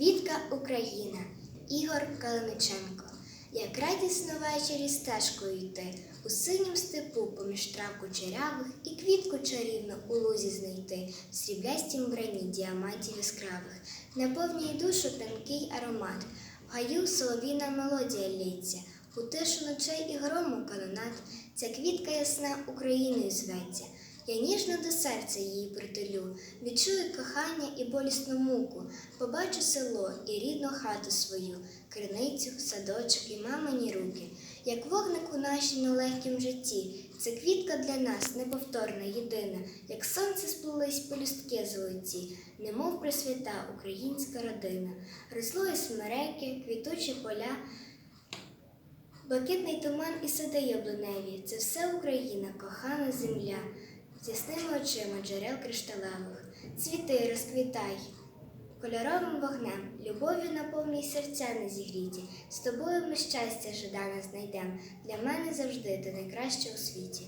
Квітка Україна, Ігор Калиниченко. Як радісно ввечері стежкою йти, у синім степу поміж трав кучерявих і квітку чарівну у лузі знайти, в сріблястім брані діамантів яскравих, наповнює душу тонкий аромат, в гаю солов'їна мелодія лється, у тишу ночей і грому канонат, ця квітка ясна Україною зветься. Я ніжно до серця її притулю, відчую кохання і болісну муку, побачу село і рідну хату свою, криницю, садочок і мамині руки, як вогник у нашім нелегкім житті. Це квітка для нас неповторна, єдина, як сонце сплились пелюстки золоті, немов присвята українська родина, росло і смереки, квітучі поля, Блакитний туман і сади яблуневі. Це все Україна, кохана ясними очима джерел кришталевих. Цвіти, розквітай, кольоровим вогнем, любов'ю наповній серця не зігріті. З тобою ми щастя жадане знайдем. Для мене завжди ти найкраще у світі.